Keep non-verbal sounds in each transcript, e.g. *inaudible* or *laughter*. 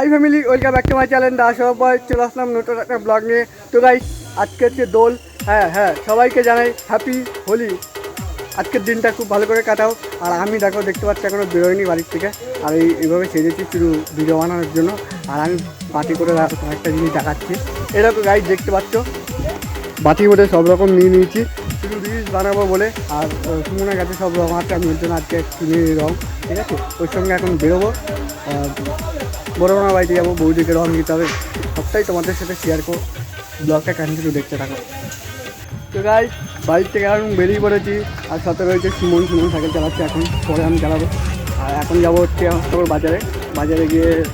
Hi family welcome back to my channel দা সবাই চলে আসলাম নতুন একটা ব্লগ নিয়ে। তো গাইস আজকে হচ্ছে দোল। হ্যাঁ হ্যাঁ সবাইকে জানাই হ্যাপি হোলি। আজকের দিনটা খুব ভালো করে কাটাও। আর আমি দেখো দেখতে পাচ্ছি এখনও বেরোয়নি বাড়ির থেকে। আর এই এইভাবে সেজেছি শুধু ভিডিও বানানোর জন্য। আর আমি বাটি করে একটা জিনিস দেখাচ্ছি। এরকম গাইস দেখতে পাচ্ছ? বাটির মধ্যে সব রকম নিয়ে নিয়েছি। শুধু রিলস বানাবো বলে। আর আহ, সুমনের কাছে সব রং আছে আমি ওর জন্য আজকে কিনে রং ঠিক আছে? ওর সঙ্গে এখন বেরোবো। আহ, বড় মামা বাড়িতে যাব বৌদিকে রং দিতে হবে। সবটাই তোমাদের সাথে শেয়ার করো ব্লগটা কন্টিনিউ দেখতে থাকো। তো গাই বাড়ির থেকে এখন বেরিয়ে পড়েছি আর সাথে রয়েছে সুমন। সুমন সাইকেল চালাচ্ছে এখন পরে আমি চালাবো। আর এখন যাব হচ্ছে আমার বাজারে। বাজারে গিয়ে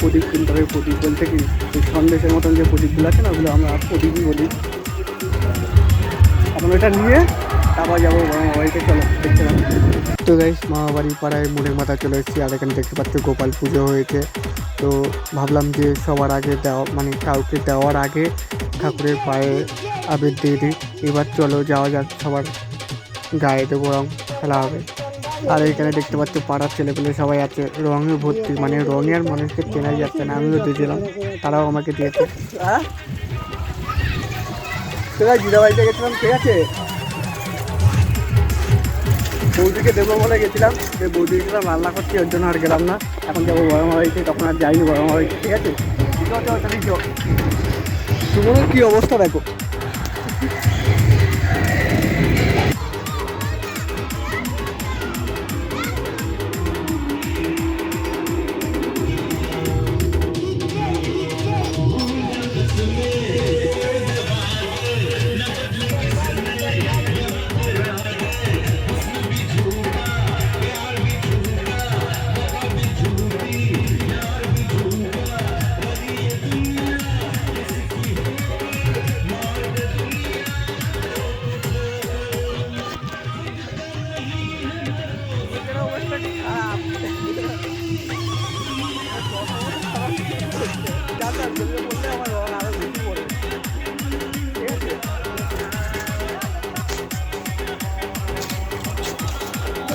প্রদীপ কিনতে হবে। প্রদীপ বলতে কি? সন্দেশের মতন যে প্রদীপগুলো আছে না ওগুলো আমরা প্রদীপই বলি। এখন এটা নিয়ে তারপর যাব বাড়িতে চলো দেখতে তো গাইস মামা বাড়ি পাড়ায় মোড়ের মাথা চলে এসেছি আর এখানে দেখতে পাচ্ছ গোপাল পুজো হয়েছে। তো ভাবলাম যে সবার আগে দেওয়া মানে কাউকে দেওয়ার আগে ঠাকুরের পায়ে আবির দিয়ে দিই। এবার চলো যাওয়া যাক সবার গায়ে দেবো রং খেলা হবে। আর এখানে দেখতে পাচ্ছ পাড়ার ছেলেগুলো সবাই আছে রঙে ভর্তি মানে রঙে আর মানুষকে চেনাই যাচ্ছে না আমিও দিয়েছিলাম তারাও আমাকে দিয়েছে। গেছিলাম? ঠিক আছে? বৌদিকে দেবো বলে গেছিলাম। যে বৌদিকে রান্না করছি, ওর জন্য আর গেলাম না। এখন যাব বড় হয়েছে তখন আর যাইনি গরম হয়েছে ঠিক আছে? ঠিক আছে তোমার কি অবস্থা দেখো?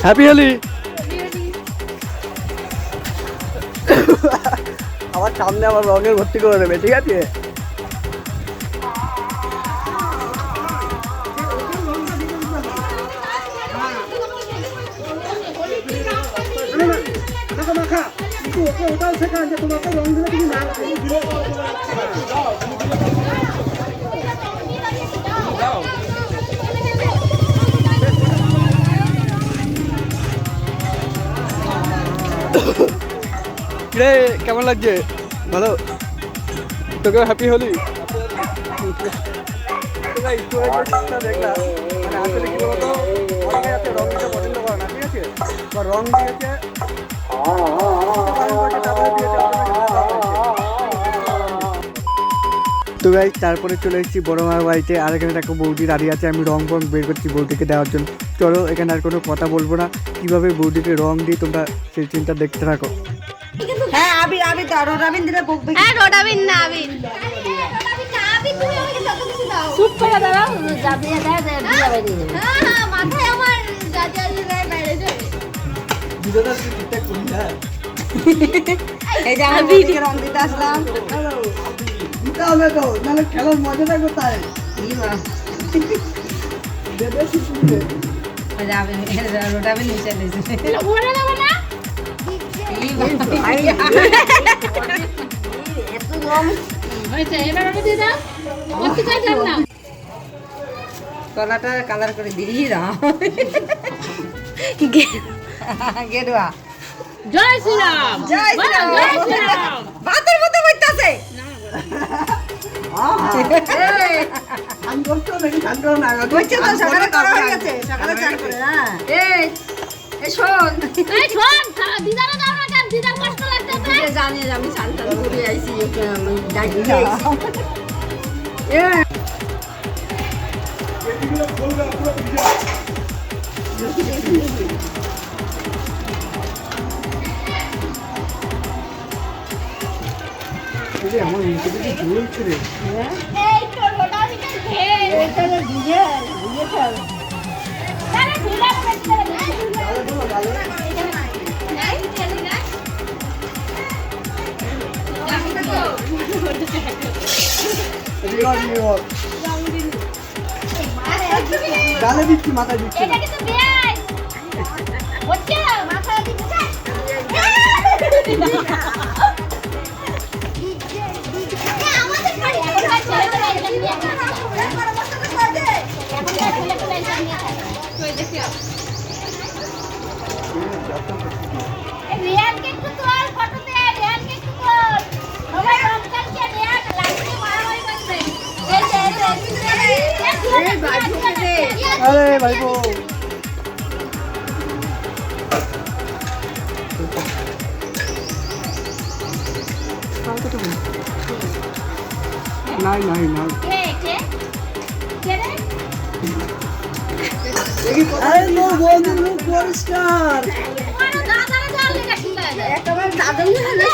হ্যাপি হোলি আমার সামনে আমার রঙের ভর্তি করে দেবে ঠিক আছে? রে কেমন লাগছে? ভালো? তোকে হ্যাপি হোলি? রং রং তো ভাই তারপরে চলে এসেছি বড় মার বাড়িতে। আর এখানে একটা বৌদি দাঁড়িয়ে আছে, আমি রং ফং বের করছি বৌদিকে দেওয়ার জন্য। চলো, এখানে আর কোনো কথা বলব না। কীভাবে বৌদিকে রং দিই তোমরা সেই চিন্তা দেখতে থাকো। দাও রবিন দিলে বকবে হ্যাঁ রোডাবিন না আবিন চুপ করে দাঁড়াও যাবিয়ে দেয় দেয় দিয়ে বেরিয়ে যাবে হ্যাঁ হ্যাঁ মাথায় আমার গাছে আছে তাই বাইরে যাবে। এই যে আমি বৌদিকে রং দিতে আসলাম। দিতে হবে তো নাহলে খেলার মজাটা কোথায়? রোটাবিন নিচে ওরে দেবে না? কলাটা কালার করে দিই দাও গেরুয়া জয় শ্রীরাম জয় শ্রীরাম। শোন দিদার কষ্ট লাগতেছে জানি আমি টান করে আইছি ডাকি আমার মুখে দেখি জ্বলছে রে। এই তো রোডাবিনের ঘের এটা ভিজে ভিজে চল তারে ঝুলা করতে নাই গালে দিচ্ছি মাথা দিচ্ছে আমাদের বাড়ি রিয়ান, নাই নাই নাই। কে, কে? কে রে? আরে তোর বৌদির মুখ পরিষ্কার।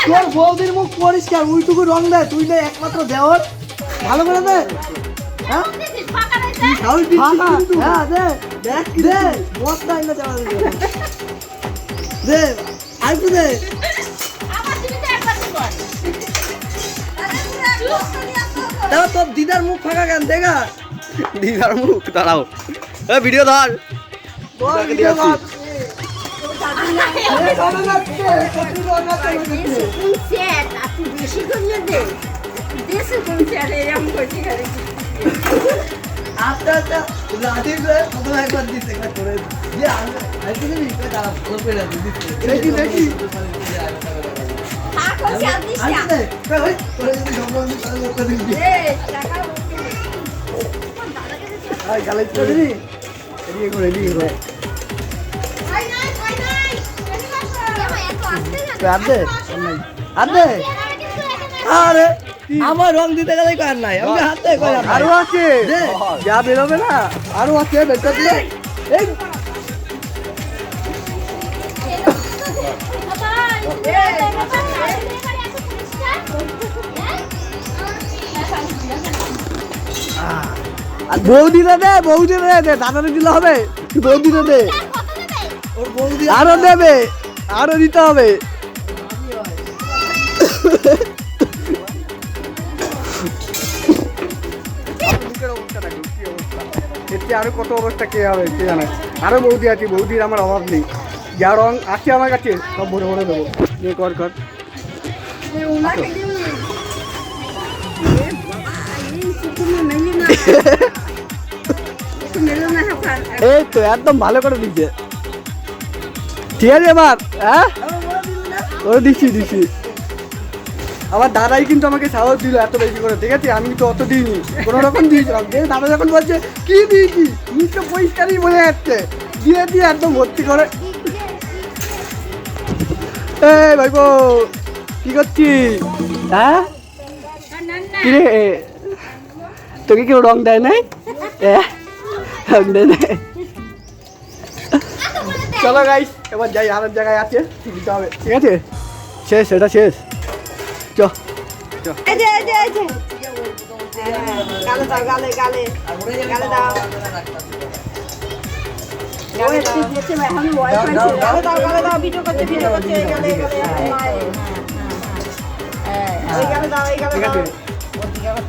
তোর বৌদির মুখ পরিষ্কার ওইটুকু রং দেয় তুই না একমাত্র দেওয়ার ভালো করে দে। হ্যাঁ। সাহস হ্যাঁ দে দেখ দে মস্ত আইনা চালা দে দিদার মুখ ফাঁকা কেন দেখা দিদার মুখ দাঁড়াও এ ভিডিও ধর ভিডিও করে দেশে কোন সেট এরকম করছি আচ্ছা আচ্ছা লাঠি করে প্রথম একবার একবার করে ভালো করে দিতে দেখি আসতে। আর আর আরে আমার রং দিতে গেলে কার নাই? আমি হাতে আরও আছে। যা বেরোবে না আরও আছে বেটা দিলে এই। আর বৌদিটা দে বৌদিটা দে দে দাদারে দিলে হবে। বৌদিটা দে। বৌদি আরও দেবে আরও দিতে হবে। এতে আরও কত অবস্থা কে হবে কে জানে। আরও বৌদি আছে বৌদির আমার অভাব নেই। যা রং আছে আমার কাছে সব ভরে ভরে দেবো। কর কর। এই তো একদম ভালো করে দিচ্ছে। ঠিক আছে এবার হ্যাঁ? ওরা দিচ্ছি দিচ্ছি। আমার দাদাই কিন্তু আমাকে সাহস দিল এত বেশি করে, ঠিক আছে? আমি তো অত দিইনি। কোনো রকম দিয়েছিলাম। যে দাদা যখন বলছে, কি দিয়েছি তো পরিষ্কারই বোঝা যাচ্ছে। দিয়ে দিয়ে একদম ভর্তি করে। এই ভাইপো, কি করছিস? হ্যাঁ? কি রে তোকে কেউ রং দেয় নাই? রং দেয় নাই? চলো গাইস এবার যাই আর এক জায়গায় আছে হবে, ঠিক আছে? শেষ, এটা শেষ।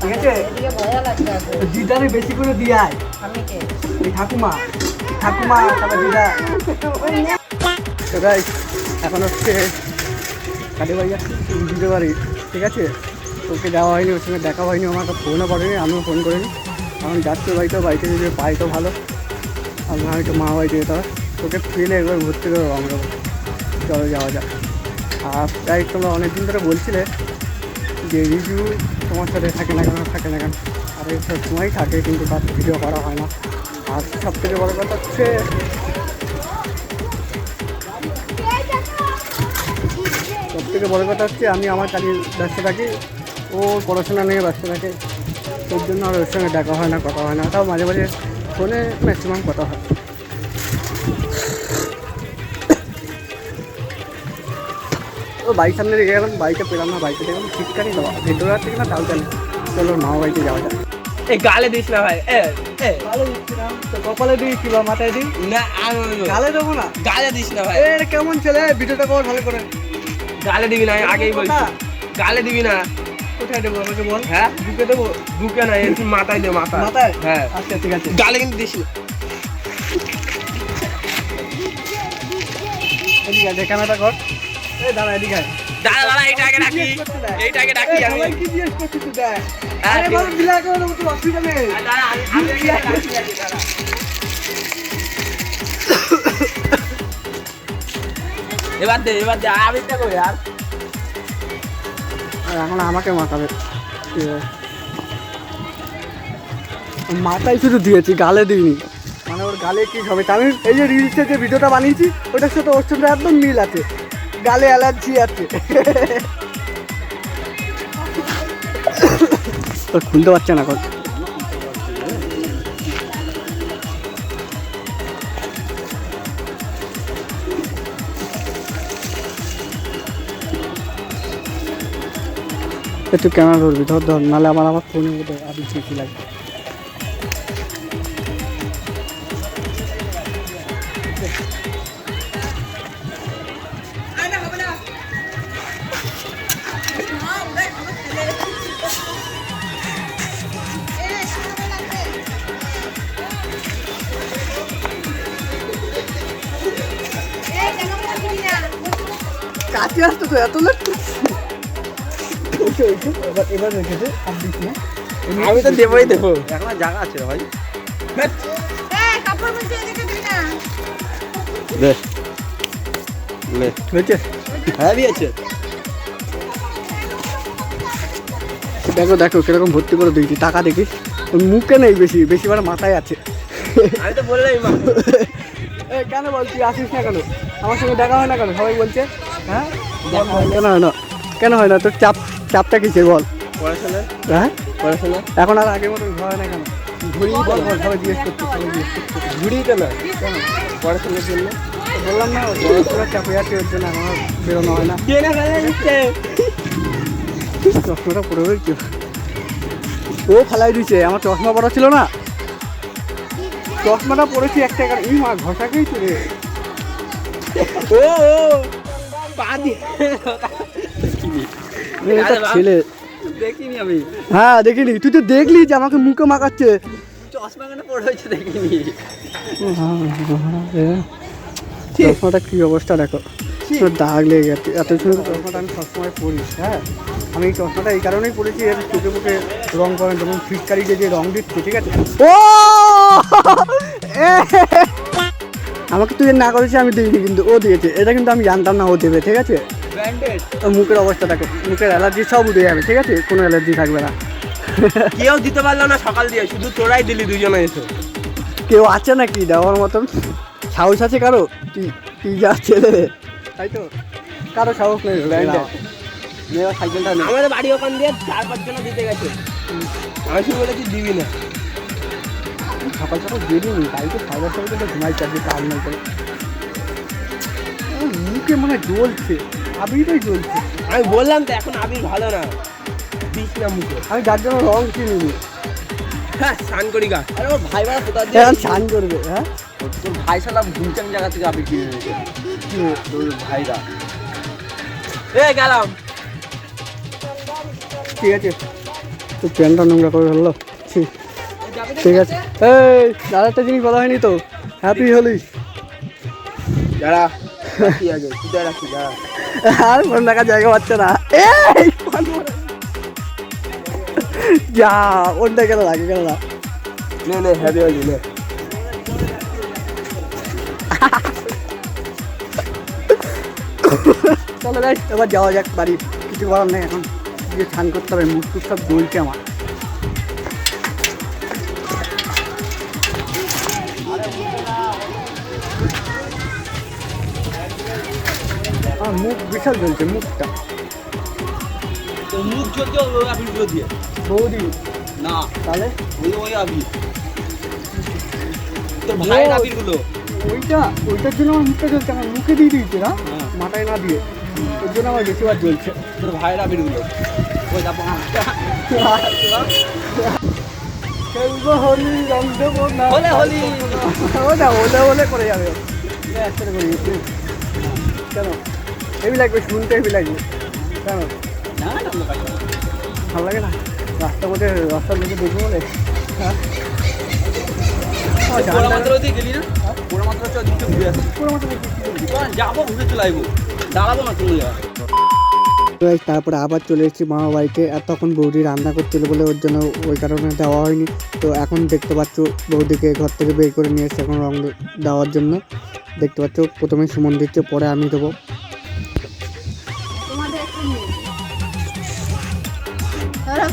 ঠিক আছে। দিদারে বেশি করে দিয়ে আয় ঠাকুমা। ঠাকুমা তারপর দিদা তো এখন হচ্ছে কাটে বাড়ি যাচ্ছি দিতে পারি ঠিক আছে? ওকে যাওয়া হয়নি, ওর সঙ্গে দেখা হয়নি আমাকে ফোনও করেনি, আমিও ফোন করিনি। এখন যাচ্ছে বাড়িতে বাড়িতে যদি পাই তো ভালো। আমি হয়তো, মা বাড়িতে যেতে হবে তোকে ফিরে একবার ঘুরতে দেবো আমরা। চলো যাওয়া যাক। আর তাই তোমরা অনেকদিন ধরে বলছিলে যে রিভিউ তোমার সাথে থাকে না কেন, থাকে না কেন? আর সব সময় থাকে, কিন্তু তার ভিডিও করা হয় না। আর সব থেকে বড় কথা হচ্ছে সব থেকে বড় কথা হচ্ছে আমি আমার কাজে ব্যস্ত থাকি। ও পড়াশোনা নিয়ে ব্যস্ত থাকে। ওর জন্য আর ওর সঙ্গে দেখা হয় না কথা হয় না। তাও মাঝে মাঝে ফোনে ম্যাক্সিমাম কথা হয়। ও বাইক সামনে রেখে গেলাম বাইকে পেলাম না বাইকে দেখলাম ঠিকঠাকই দেওয়া। ভেতরে আছে কিনা তাও জানি চলো মা বাড়িতে যাওয়া যাক। এই গালে দিস না ভাই কপালে দিই মাথায় দিই না গালে দেবো না? গালে দিস না ভাই। কেমন ছেলে? ভিডিওটা ভালো করে। গালে দিবি না আগেই বলছি। গালে দিবি না। কোথায় দেবো আমাকে বল? হ্যাঁ? বুকে দেবো? বুকে না এর মাথায় দে মাথায়? হ্যাঁ। আচ্ছা ঠিক আছে। গালে কিন্তু দিস না। আছে ক্যামেরা কর। এই দাঁড়া এদিকে আয়। দাঁড়া দাঁড়া এইটা আগে ডাকি। জিজ্ঞেস করতে দেয়। এইটা আগে ডাকি আমি। কি জিজ্ঞেস করছিস তুই আরে ঠিক বাবা, করে দেবো, তোর অসুবিধা দাঁড়া আমি আমি আগে ডাকি দাঁড়া। এবার দে এবার দে আমি তো কই আর? আর এখন আমাকে মাখাবে। মাথায় শুধু দিয়েছি, গালে দিইনি। মানে ওর গালে কি হবে আমি এই যে রিলসে যে ভিডিওটা বানিয়েছি, ওটার সাথে ওর সঙ্গে একদম মিল আছে। গালে অ্যালার্জি আছে। *coughs* খুলতে পারছে না এখন। একটু ক্যামেরা ধরবি, ধর ধর, নাহলে আমার আমার ফোনের মধ্যে আরও কি লাগবে। কাছে আসতো তো, এত লোক এবার এবার রেখেছে আর দিস না। আমি তো দেবই দেবো। এখন জায়গা আছে ভাই। দে লে হয়েছে? হ্যাঁ দিয়েছে দেখো দেখো কীরকম ভর্তি করে দিয়েছি। টাকা দেখিস ওর মুখে নেই বেশি বেশি মানে মাথায় আছে। আমি তো বললাম কেন বলছি আসিস না কেন? আমার সঙ্গে দেখা হয় না কেন? সবাই বলছে হ্যাঁ? কেন হয় না? কেন হয় না? তোর চাপ চাপটা কিসের বল? পড়াশোনা হ্যাঁ? পড়াশোনা এখন আর আগের মতন ভয় না কেন? ঘুরি বল বল সবাই জিজ্ঞেস সবাই পড়াশোনার জন্য? বললাম না চাপে আছে ওর জন্য এখন বেরোনো হয় না। চশমাটা রয়েছে ও ফালাই দিছে আমার চশমা পড়া ছিল না। চশমাটা পরেছি একটা কারণ এই মা ঘষাকেই চলে ও ও পা দিয়ে। এটা ছেলে। দেখিনি আমি। হ্যাঁ দেখিনি। তুই তো দেখলি যে আমাকে মুখে মাখাচ্ছে। চশমা কেন পড়ে হয়েছে দেখিনি? চশমাটা কি অবস্থা দেখো। দাগ লেগে গেছে। এত সুন্দর চশমাটা আমি সবসময় পরি হ্যাঁ? আমি এই চশমাটা এই কারণেই পরেছি এর চোখে মুখে রং করেন যেমন ফিটকারিতে যে রং দিচ্ছে ঠিক আছে? ও! আমাকে তুই না করেছি আমি দিইনি কিন্তু। ও দিয়েছে। এটা কিন্তু আমি জানতাম না ও দেবে ঠিক আছে? মুখের অবস্থা দেখো মুখের অ্যালার্জি সব উঠে যাবে ঠিক আছে? কোনো অ্যালার্জি থাকবে না। কেউ দিতে পারল না সকাল দিয়ে শুধু তোরাই দিলি দুজনে এসে। কেউ আছে নাকি দেওয়ার মতন? সাহস আছে কারও? তুই যা ছেলে রে। তাই তো? কারও সাহস নেই সাইকেলটা নেই আমাদের বাড়ি ওখান দিয়ে চার পাঁচ জন দিতে গেছে। আমি শুধু বলেছি দিবি না। সকাল সকাল দিই বাড়িতে সাড়ে দশটা পর্যন্ত ঘুমাই চারটে কাজ নেই মুখে মনে হয় জ্বলছে আবিরই জ্বলছে। আমি বললাম তো এখন আবির ভালো না। দিস না মুখে। আমি যার জন্য রং কিনিনি। হ্যাঁ স্নান করি গা। আরে ওর ভাই বাড়া কোথা দিয়ে স্নান করবে হ্যাঁ? তোর ভাই জায়গা থেকে আবির কিনে এনেছে। তোর ভাইরা? এ গেলাম। ঠিক আছে। তো প্যান্টটা নোংরা করে ফেলল? ঠিক আছে। এই দাদা একটা জিনিস বলা হয়নি তো। হ্যাপি হোলি যারা আর ফোন রাখার জায়গা পাচ্ছে না। এই যা ওনটা কেন লাগে কেন না নে নে হ্যাপি হলি নে। চলো যাই এবার যাওয়া যাক বাড়ি। কিছু করার নেই এখন। গিয়ে স্নান করতে হবে মুখ সব জ্বলছে আমার। মুখ বিশাল জ্বলছে মুখটা। মুখ চলছে ওই আবিরগুলো দিয়ে। বৌদি না তাহলে? ওই ওই আবির তোর ভাইয়ের ও। আবিরগুলো ওইটা ওইটার জন্য আমার মুখটা জ্বলছে আমার মুখে দিয়ে দিয়েছে না? হ্যাঁ। মাথায় না দিয়ে। ওর জন্য আমার বেশিবার জ্বলছে। তোর ভাইয়ের আবিরগুলো ওই দেখো। খেলব হোলি রং দেবো না হোলে হোলি। করে যাবে। এটা একসাথে করি কেন? হেভি লাগবে শুনতে হেভি লাগবে। কেন ভালো লাগে। না? রাস্তার মধ্যে রাস্তার মধ্যে দেখব বলে। হ্যাঁ। Guys, তারপরে আবার চলে এসেছি মামা বাড়িতে। আর তখন বৌদি রান্না করছিল বলে ওর জন্য ওই কারণে দেওয়া হয়নি। তো এখন দেখতে পাচ্ছ বৌদিকে ঘর থেকে বের করে নিয়ে এসেছে এখন রং দেওয়ার জন্য। দেখতে পাচ্ছ প্রথমে সুমন দিচ্ছে পরে আমি দেবো।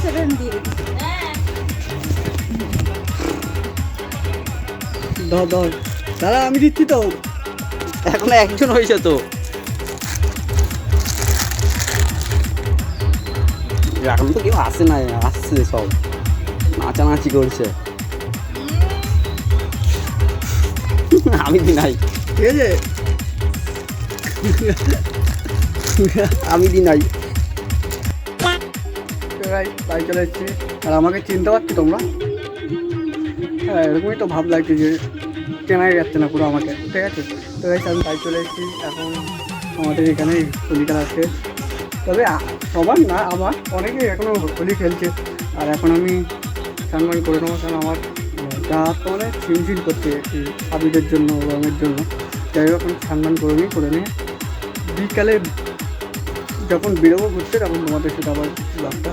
সেভেন দিয়ে ধর ধর দাদা আমি দিচ্ছি তো। এখন একজন হয়েছে তো। এখন তো কেউ আসে না আসছে সব। নাচানাচি করছে। আমি দি নাই। ঠিক আছে। আমি দি নাই। বাড়ি চলে এসেছি আর আমাকে চিনতে পারছ তোমরা? হ্যাঁ এরকমই তো ভাব লাগছে যে চেনাই যাচ্ছে না পুরো আমাকে, ঠিক আছে? তো গাইস আমি বাড়ি চলে এসেছি। এখন আমাদের এখানে হোলি খেলা আছে। তবে সবার না, আমার অনেকেই এখনও হোলি খেলছে। আর এখন আমি স্নান করে নেব, কারণ আমার হাত তো মানে ছিমছিম করছে এই আবিরের জন্য রঙের জন্য। যাই হোক, আমি স্নান করে নিই, করে নিয়ে বিকালে যখন বেরোবো ঘুরতে, তখন তোমাদের সাথে আবার ব্লগটা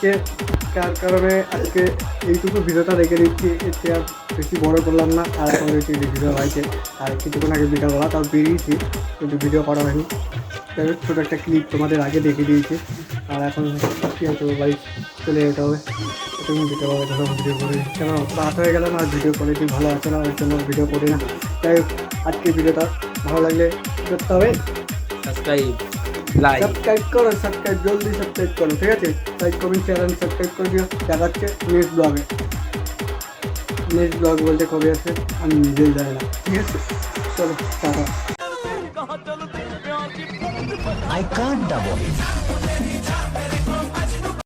হয়ে তার কারণে আজকে এইটুকু ভিডিওটা রেখে দিচ্ছি এতে আর বেশি বড় করলাম না, আর এখন রয়েছে ভিডিও হয়েছে। আর কিছুক্ষণ আগে ভিডিও করা, তাও বেরিয়েছি, কিন্তু ভিডিও করা হয়নি। তাই ছোটো একটা ক্লিপ তোমাদের আগে দেখে দিয়েছি। আর এখন কী হয়তো বাড়ি চলে যেতে হবে। তুমি হবে তখন ভিডিও করে। কেন, রাত হয়ে গেল না, আর ভিডিও কোয়ালিটি ভালো আছে না ওই জন্য ভিডিও করি না। তাই আজকে ভিডিওটা ভালো লাগলে করতে হবে। সাবস্ক্রাইব লাইক সাবস্ক্রাইব করো সাবস্ক্রাইব জলদি সাবস্ক্রাইব করো ঠিক আছে? Like comment share and subscribe করে দিও। দেখাচ্ছে নেক্সট ব্লগে নেক্সট ব্লগ বলতে কবে আছে আমি নিজেই জানি না। ঠিক আছে? চলো টাটা। I can't double.